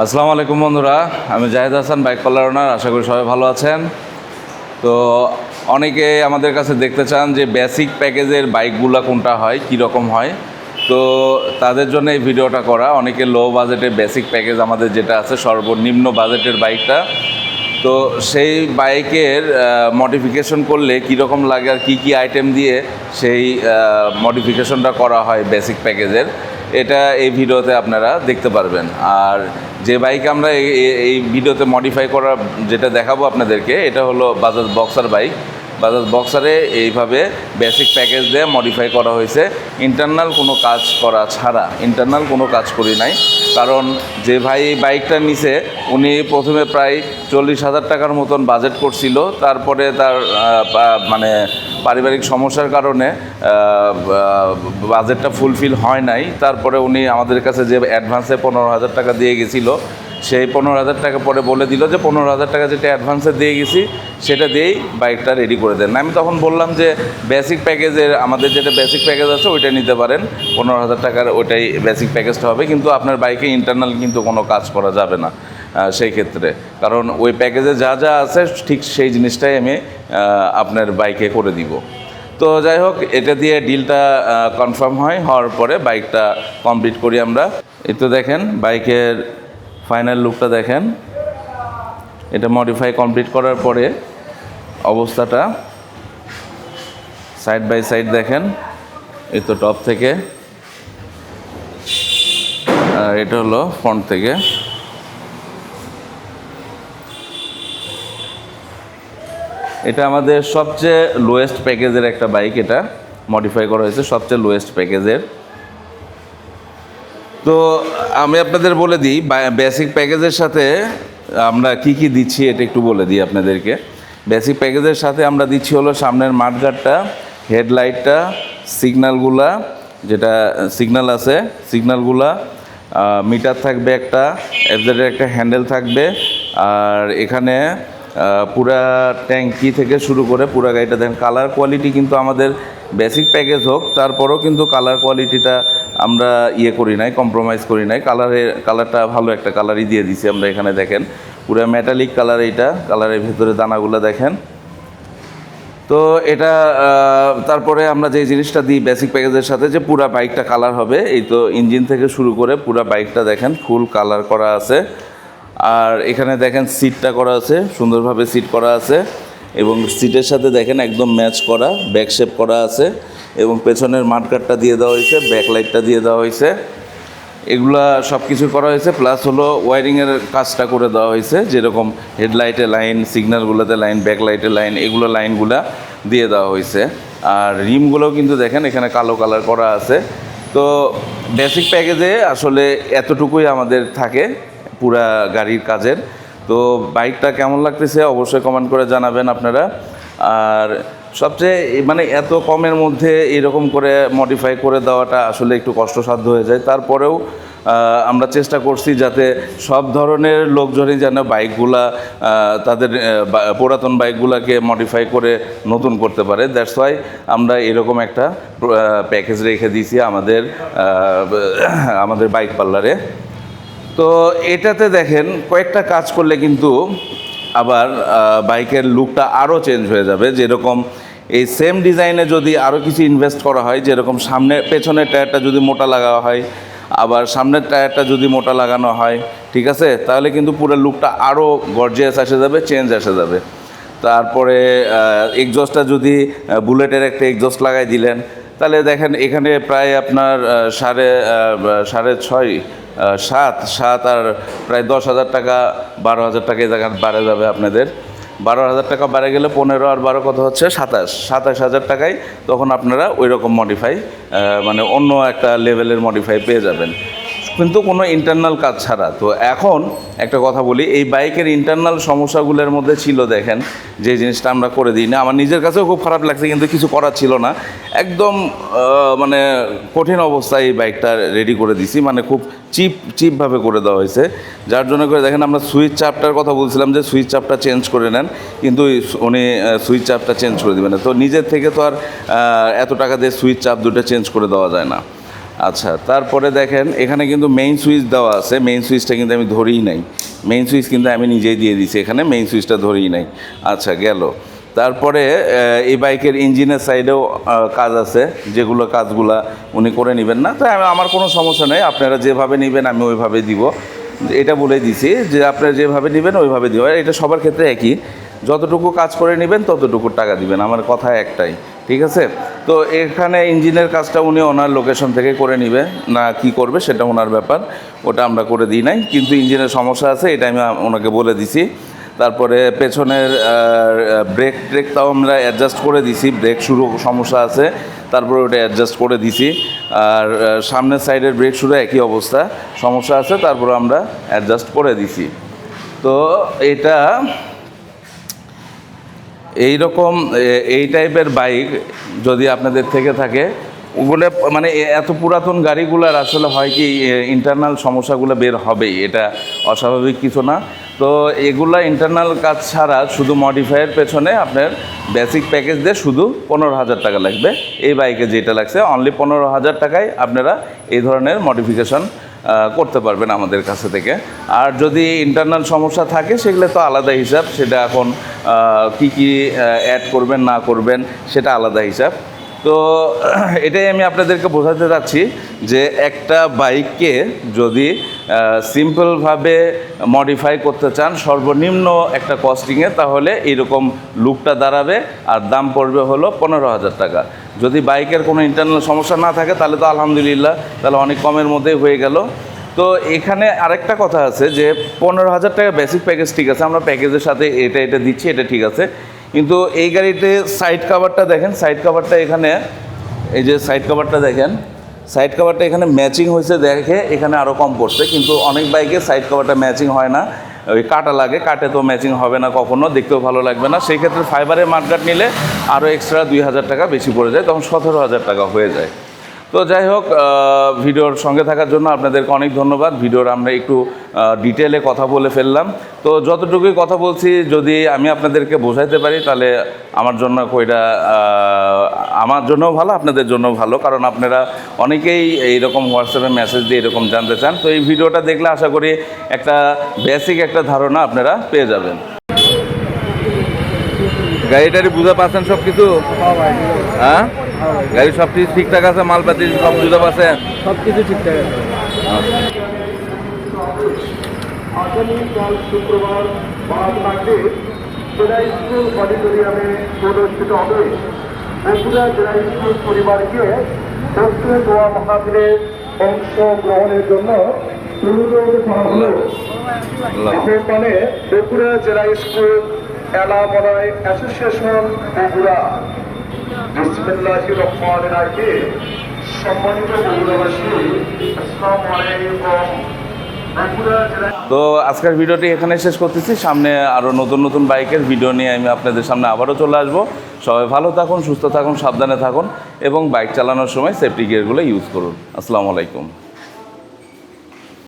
আসসালামু আলাইকুম বন্ধুরা, আমি Zahed Hasan, bike parlour owner, আশা করি সবাই ভালো আছেন। তো অনেকে আমাদের কাছে দেখতে চান যে বেসিক প্যাকেজের বাইকগুলো কোনটা হয়, কী রকম হয়। তো তাদের জন্য এই ভিডিওটা করা। অনেকে লো বাজেটের বেসিক প্যাকেজ আমাদের যেটা আছে, সর্বনিম্ন বাজেটের বাইকটা। তো সেই বাইকের মডিফিকেশন করলে কীরকম লাগে আর কী কী আইটেম দিয়ে সেই মডিফিকেশনটা করা হয় বেসিক প্যাকেজের এটা এই ভিডিওতে আপনারা দেখতে পারবেন। আর যে বাইক আমরা এই- ভিডিওতে মডিফাই করা যেটা দেখাবো আপনাদেরকে, এটা হলো বাজাজ বক্সার বাইক বাজাজ বক্সারে এইভাবে বেসিক প্যাকেজ দিয়ে মডিফাই করা হয়েছে। ইন্টারনাল কোনো কাজ করা ছাড়া ইন্টারনাল কোনো কাজ করি নাই। কারণ যে ভাই বাইকটা নিছে, উনি প্রথমে প্রায় চল্লিশ হাজার টাকার মতন বাজেট করছিল। তারপরে তার মানে পারিবারিক সমস্যার কারণে বাজেটটা ফুলফিল হয় নাই। তারপরে উনি আমাদের কাছে যে অ্যাডভান্সে পনেরো হাজার টাকা দিয়ে গেছিল সেই পনেরো হাজার টাকা পরে বলে দিল যে পনেরো হাজার টাকা যেটা অ্যাডভান্সে দিয়ে গেছি, সেটা দিয়েই বাইকটা রেডি করে দেন। আমি তখন বললাম যে বেসিক প্যাকেজের আমাদের যেটা বেসিক প্যাকেজ আছে ওইটা নিতে পারেন। পনেরো হাজার টাকার ওইটাই বেসিক প্যাকেজটা হবে, কিন্তু আপনার বাইকে ইন্টারনাল কিন্তু কোনো কাজ করা যাবে না সেই ক্ষেত্রে। কারণ ওই প্যাকেজে যা যা আছে, ঠিক সেই জিনিসটাই আমি আপনার বাইকে করে দিব। তো যাই হোক, এটা দিয়ে ডিলটা কনফার্ম হয়, হওয়ার পরে বাইকটা কমপ্লিট করি আমরা। এই তো দেখেন বাইকের ফাইনাল লুকটা দেখেন। এটা মডিফাই কমপ্লিট করার পরে অবস্থাটা সাইড বাই সাইড দেখেন। এই তো টপ থেকে। আর এটা হলো ফ্রন্ট থেকে। এটা আমাদের সবচেয়ে লোয়েস্ট প্যাকেজের একটা বাইক এটা। মডিফাই করা হয়েছে সবচেয়ে লোয়েস্ট প্যাকেজের তো আমি আপনাদের বলে দিই বেসিক প্যাকেজের সাথে আমরা কি কি দিচ্ছি এটা একটু বলে দিই আপনাদেরকে। বেসিক প্যাকেজের সাথে আমরা দিচ্ছি হলো সামনের মাঠগার্ডটা হেডলাইটটা, সিগন্যালগুলা, যেটা সিগন্যাল আছে, সিগন্যালগুলা মিটার থাকবে একটা এফজেডের একটা হ্যান্ডেল থাকবে, আর এখানে পুরা ট্যাঙ্কি থেকে শুরু করে পুরা গাড়িটা দেখেন কালার কোয়ালিটি কিন্তু আমাদের বেসিক প্যাকেজ হোক, তারপরেও কিন্তু কালার কোয়ালিটিটা আমরা ইয়ে করি নাই কম্প্রোমাইজ করি নাই। কালারের কালারটা ভালো একটা কালারই দিয়ে দিছি আমরা এখানে, দেখেন। পুরো মেটালিক কালার এইটা কালারের ভেতরে দানাগুলো দেখেন। তো এটা তারপরে আমরা যে জিনিসটা দিই বেসিক প্যাকেজের সাথে যে পুরা বাইকটা কালার হবে, এই তো ইঞ্জিন থেকে শুরু করে পুরা বাইকটা দেখেন ফুল কালার করা আছে। আর এখানে দেখেন সিটটা করা আছে, সুন্দরভাবে সিট করা আছে। এবং সিটের সাথে দেখেন একদম ম্যাচ করা ব্যাক শেপ করা আছে। এবং পেছনের মাঠকাটটা দিয়ে দেওয়া হয়েছে ব্যাকলাইটটা দিয়ে দেওয়া হয়েছে। এগুলা সব কিছু করা হয়েছে প্লাস হলো ওয়ারিংয়ের কাজটা করে দেওয়া হয়েছে, যেরকম হেডলাইটে লাইন সিগন্যালগুলোতে লাইন ব্যাকলাইটে লাইন এগুলো লাইনগুলা দিয়ে দেওয়া হয়েছে। আর রিমগুলোও কিন্তু দেখেন, এখানে কালো কালার করা আছে। তো বেসিক প্যাকেজে আসলে এতটুকুই আমাদের থাকে পুরা গাড়ির কাজের। তো বাইকটা কেমন লাগতেছে অবশ্যই কমেন্ট করে জানাবেন আপনারা। আর সবচেয়ে মানে এত কমের মধ্যে এরকম করে মডিফাই করে দেওয়াটা আসলে একটু কষ্টসাধ্য হয়ে যায়। তারপরেও আমরা চেষ্টা করছি যাতে সব ধরনের লোকজনই যেন বাইকগুলা তাদের পুরাতন বাইকগুলাকে মডিফাই করে নতুন করতে পারে। দ্যাটস ওয়াই আমরা এরকম একটা প্যাকেজ রেখে দিয়েছি আমাদের আমাদের বাইক পার্লারে তো এটাতে দেখেন, কয়েকটা কাজ করলে কিন্তু আবার বাইকের লুকটা আরও চেঞ্জ হয়ে যাবে। যেরকম এই সেম ডিজাইনে যদি আরও কিছু ইনভেস্ট করা হয়, যেরকম সামনে পেছনের টায়ারটা যদি মোটা লাগা হয়, আবার সামনের টায়ারটা যদি মোটা লাগানো হয়, ঠিক আছে? তাহলে কিন্তু পুরো লুকটা আরও গর্জিয়াস আসে যাবে চেঞ্জ আসে যাবে। তারপরে এক্সজস্টটা যদি বুলেটের একটা এক্সজস্ট লাগাই দিলেন, তাহলে দেখেন এখানে প্রায় আপনার সাড়ে সাড়ে ছয় সাত সাত আর প্রায় দশ হাজার টাকা, বারো হাজার টাকা এই জায়গায় বাড়ে যাবে আপনাদের। বারো হাজার টাকা বেড়ে গেলে পনেরো আর বারো কত হচ্ছে? সাতাশ। সাতাশ হাজার টাকায় তখন আপনারা ওই রকম মডিফাই মানে অন্য একটা লেভেলের মডিফাই পেয়ে যাবেন। কিন্তু কোনো ইন্টারনাল কাজ ছাড়া। তো এখন একটা কথা বলি, এই বাইকের ইন্টারনাল সমস্যাগুলোর মধ্যে ছিল দেখেন, যে জিনিসটা আমরা করে দিই। না, আমার নিজের কাছেও খুব খারাপ লাগছে, কিন্তু কিছু করার ছিল না। একদম মানে কঠিন অবস্থায় এই বাইকটা রেডি করে দিছি মানে খুব চিপ চিপভাবে করে দেওয়া হয়েছে। যার জন্য করে দেখেন, আমরা সুইচ চাপটার কথা বলছিলাম যে সুইচ চাপটা চেঞ্জ করে নেন, কিন্তু উনি সুইচ চাপটা চেঞ্জ করে দেবেন তো নিজের থেকে তো আর এত টাকা দিয়ে সুইচ চাপ দুটো চেঞ্জ করে দেওয়া যায় না। আচ্ছা তারপরে দেখেন, এখানে কিন্তু মেইন সুইচ দেওয়া আছে। মেইন সুইচটা কিন্তু আমি ধরেই নাই। মেইন সুইচ কিন্তু আমি নিজেই দিয়ে দিছি এখানে মেইন সুইচটা ধরেই নাই। আচ্ছা গেল। তারপরে এই বাইকের ইঞ্জিনের সাইডেও কাজ আছে। যেগুলো কাজগুলা উনি করে নেবেন না। তো আমার কোনো সমস্যা নেই। আপনারা যেভাবে নেবেন, আমি ওইভাবে দিব। এটা বলে দিছি যে, আপনারা যেভাবে নেবেন, ওইভাবে দিব। এটা সবার ক্ষেত্রে একই। যতটুকু কাজ করে নেবেন, ততটুকু টাকা দিবেন। আমার কথা একটাই। ঠিক আছে? তো এখানে ইঞ্জিনের কাজটা উনি ওনার লোকেশন থেকে করে নেবে, না কি করবে সেটা ওনার ব্যাপার, ওটা আমরা করে দিই নাই, কিন্তু ইঞ্জিনের সমস্যা আছে, এটা আমি ওনাকে বলে দিছি। তারপরে পেছনের ব্রেক ট্রেকটাও আমরা অ্যাডজাস্ট করে দিছি ব্রেক শুরু সমস্যা আছে, তারপরে ওটা অ্যাডজাস্ট করে দিছি। আর সামনের সাইডের ব্রেক শুরু একই অবস্থা, সমস্যা আছে, তারপরে আমরা অ্যাডজাস্ট করে দিছি। তো এটা এই রকম এই টাইপের বাইক যদি আপনাদের থেকে থাকে, ওগুলো মানে এত পুরাতন গাড়িগুলোর আসলে হয় কি ইন্টারনাল সমস্যাগুলো বের হবেই, এটা অস্বাভাবিক কিছু না। তো এগুলা ইন্টারনাল কাজ ছাড়া শুধু মডিফাইয়ের পেছনে আপনার বেসিক প্যাকেজ দিয়ে শুধু পনেরো হাজার টাকা লাগবে। এই বাইকে যেটা লাগছে অনলি পনেরো হাজার টাকায় আপনারা এই ধরনের মডিফিকেশন করতে পারবেন আমাদের কাছে থেকে। আর যদি ইন্টারনাল সমস্যা থাকে, সেগুলো তো আলাদা হিসাব। সেটা এখন কি কি অ্যাড করবেন, না করবেন, সেটা আলাদা হিসাব। তো, এটাই আমি আপনাদেরকে বোঝাতে চাচ্ছি যে একটা বাইককে যদি সিম্পলভাবে মডিফাই করতে চান, সর্বনিম্ন একটা কস্টিংয়ে তাহলে এইরকম লুকটা দাঁড়াবে আর দাম পড়বে হলো পনেরো হাজার টাকা। যদি বাইকের কোনো ইন্টারনাল সমস্যা না থাকে, তাহলে তো আলহামদুলিল্লাহ, তাহলে অনেক কমের মধ্যেই হয়ে গেল। তো এখানে আরেকটা কথা আছে যে, পনেরো হাজার টাকা বেসিক প্যাকেজ ঠিক আছে, আমরা প্যাকেজের সাথে এটা এটা দিচ্ছি, এটা ঠিক আছে। কিন্তু এই গাড়িতে সাইড কাভারটা দেখেন সাইড কাভারটা এখানে, এই যে সাইড কাভারটা দেখেন সাইড কাভারটা এখানে ম্যাচিং হয়েছে দেখে এখানে আরও কম পড়ছে, কিন্তু অনেক বাইকে সাইড কাভারটা ম্যাচিং হয় না। ওই কাটা লাগে, কাটে তো ম্যাচিং হবে না কখনো, দেখতেও ভালো লাগবে না। সেই ক্ষেত্রে ফাইবারের মার্কাট নিলে আরও এক্সট্রা দুই হাজার টাকা বেশি পড়ে যায়, তখন সতেরো হাজার টাকা হয়ে যায়। তো যাই হোক ভিডিওর সঙ্গে থাকার জন্য আপনাদেরকে অনেক ধন্যবাদ। ভিডিওর আমরা একটু ডিটেলে কথা বলে ফেললাম। তো যতটুকুই কথা বলছি, যদি আমি আপনাদেরকে বোঝাইতে পারি, তাহলে আমার জন্য কইটা আমার জন্যও ভালো, আপনাদের জন্য ভালো। কারণ আপনারা অনেকেই এইরকম হোয়াটসঅ্যাপে মেসেজ দিয়ে এরকম জানতে চান। তো এই ভিডিওটা দেখলে আশা করি একটা বেসিক একটা ধারণা আপনারা পেয়ে যাবেন। গাড়িটারি বুঝা পাচ্ছেন সব কিছু হ্যাঁ? গাড়ি সব কিছু ঠিকঠাক আছে? মালপাতি সব বুঝতে পারছেন সব কিছু ঠিকঠাক আছে। আগামীকাল শুক্রবার পাঁচ মার্চে জেলা স্কুল অডিটোরিয়ামে প্রদর্শিত হবে। জেলা স্কুল পরিবারকে দক্ষিণ গোয়া মহাবীরে অংশ গ্রহণের জন্য অনুরোধ করা হল সেখানে বগুড়া জেলা স্কুল অ্যাসোসিয়েশন বগুড়া তো আজকের ভিডিওটি এখানে শেষ করতেছি। সামনে আরও নতুন নতুন বাইকের ভিডিও নিয়ে আমি আপনাদের সামনে আবারও চলে আসব। সবাই ভালো থাকুন, সুস্থ থাকুন, সাবধানে থাকুন এবং বাইক চালানোর সময় সেফটি গিয়ারগুলো ইউজ করুন। আসসালামু আলাইকুম।